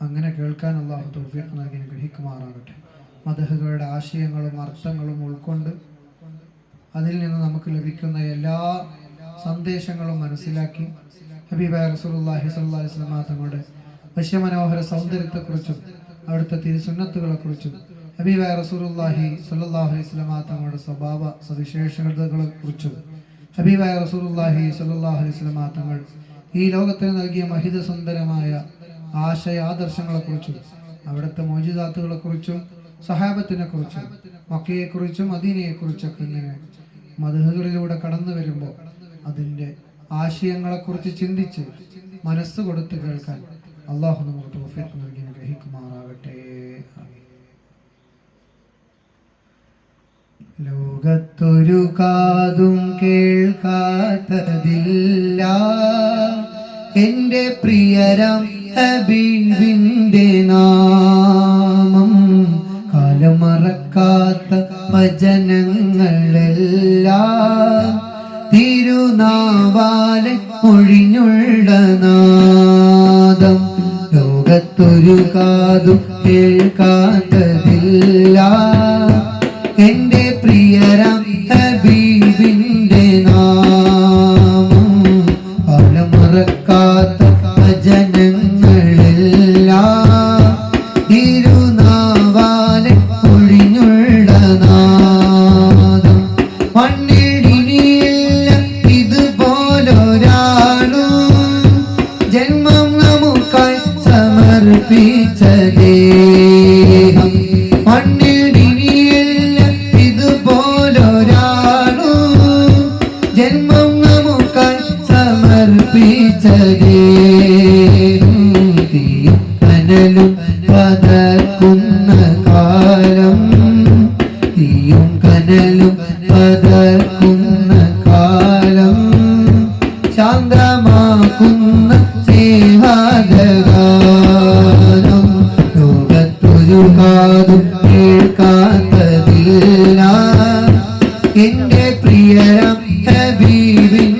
അങ്ങനെ കേൾക്കാൻ അള്ളാഹു തൗഫീഖ് നൽകി ഗ്രഹിക്കുമാറാകട്ടെ മതഹുകളുടെ ആശയങ്ങളും അർത്ഥങ്ങളും ഉൾക്കൊണ്ട് അതിൽ നിന്ന് നമുക്ക് ലഭിക്കുന്ന എല്ലാ സന്ദേശങ്ങളും മനസ്സിലാക്കി ഹബീബായ റസൂലുള്ളാഹി സ്വല്ലല്ലാഹി അലൈഹി വസല്ലം തങ്ങളുടെ വശ്യമനോഹര സൗന്ദര്യത്തെക്കുറിച്ചും അവിടുത്തെ തിരുസുന്നത്തുകളെക്കുറിച്ചും ഹബീബായ റസൂലുള്ളാഹി സ്വല്ലല്ലാഹി അലൈഹി വസല്ലം തങ്ങളുടെ സ്വഭാവ സവിശേഷതകളെക്കുറിച്ചും ഹബീബായ റസൂലുള്ളാഹി സ്വല്ലല്ലാഹി അലൈഹി വസല്ലം തങ്ങൾ ഈ ലോകത്തിന് നൽകിയ മഹിത സുന്ദരമായ ആശയ ആദർശങ്ങളെക്കുറിച്ചും അവിടുത്തെ മോചിതാത്തുകളെക്കുറിച്ചും സഹാബത്തിനെ കുറിച്ചും മക്കയെ മക്കയെക്കുറിച്ചും മദീനയെക്കുറിച്ചൊക്കെ ഇങ്ങനെ മധുഹകളിലൂടെ കടന്നു വരുമ്പോൾ അതിന്റെ ആശയങ്ങളെക്കുറിച്ച് ചിന്തിച്ച് മനസ്സ് കൊടുത്ത് കേൾക്കാൻ അള്ളാഹു നമുക്ക് തോഫിക്ക് നൽകി ഗ്രഹിക്കുമാറാകട്ടെ ലോകത്തൊരു കാതും കേൾക്കാത്തതില്ല. എന്റെ പ്രിയരം ഹബീബിന്റെ നാമം കാലമറക്കാത്ത വചനങ്ങളെല്ലാം തിരുനാവാലെ ഒഴിഞ്ഞുള്ള നാദം. ലോകത്തൊരു കാതും കേൾക്കാത്തതില്ല. സമർപ്പിച്ച ദേഹം മണ്ണിടിനിയില്ല ഇതുപോലൊരാളും. ജന്മം നമുക്കായി സമർപ്പിച്ച ദേഹം തീയും കാലം. തീയും കനലും കാലം. ശാന്തമാക്കുന്ന ഹബീബിന്റെ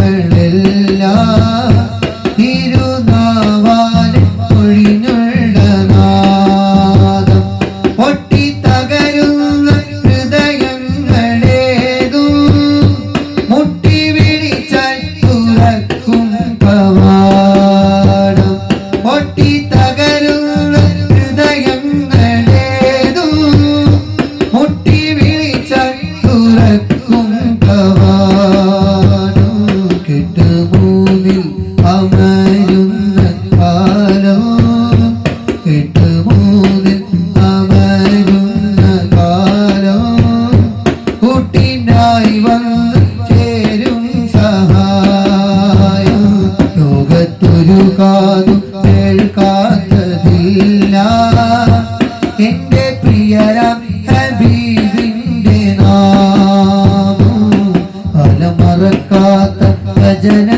തിരുനാവാലെ വചനങ്ങളെല്ലാം